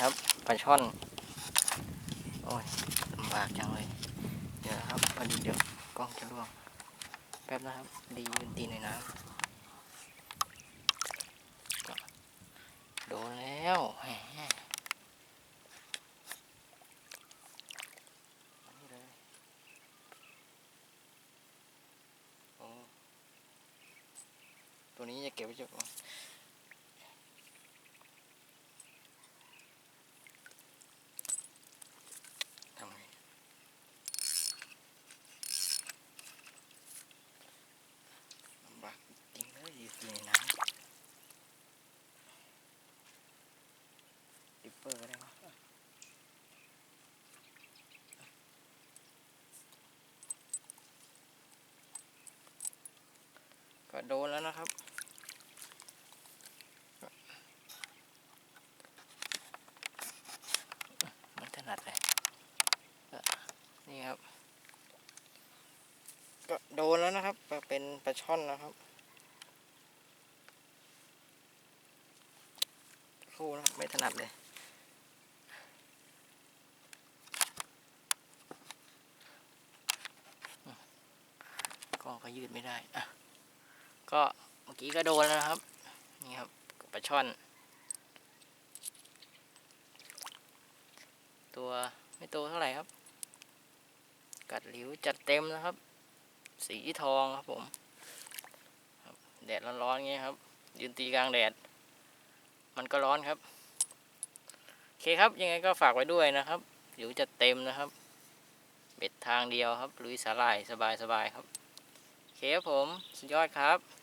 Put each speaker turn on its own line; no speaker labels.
ครับปลาช่อน โอ้ยลำบากจังเลย เดี๋ยวครับพอดีเดี๋ยวกล้องจะร่วง แป๊บนะครับ ดียืนตีในน้ำโดนแล้วแหมเอานี่เลยตัวนี้จะเก็บไว้จะก่อนทำไงลำบากจริงเลยอยู่ในน้ำดิปเปอร์ก็ได้วะ ก็โดนแล้วนะครับ มันถนัดเลยนี่ครับ ก็โดนแล้วนะครับเป็นปลาช่อนนะครับคู่นะครับไม่ถนัดเลยก็ยืดไม่ได้อะ ก็เมื่อกี้ก็โดนแล้วนะครับ นี่ครับปลาช่อน ตัวไม่โตเท่าไหร่ครับ กัดหลิวจัดเต็มนะครับ สีทองครับผมแดดร้อนๆเงี้ยครับ ยืนตีกลางแดด มันก็ร้อนครับโอเคครับยังไงก็ฝากไว้ด้วยนะครับหลิวจัดเต็มนะครับ เบ็ดทางเดียวครับลุยสาหร่ายสบายๆครับโอเคครับผม สุดยอดครับ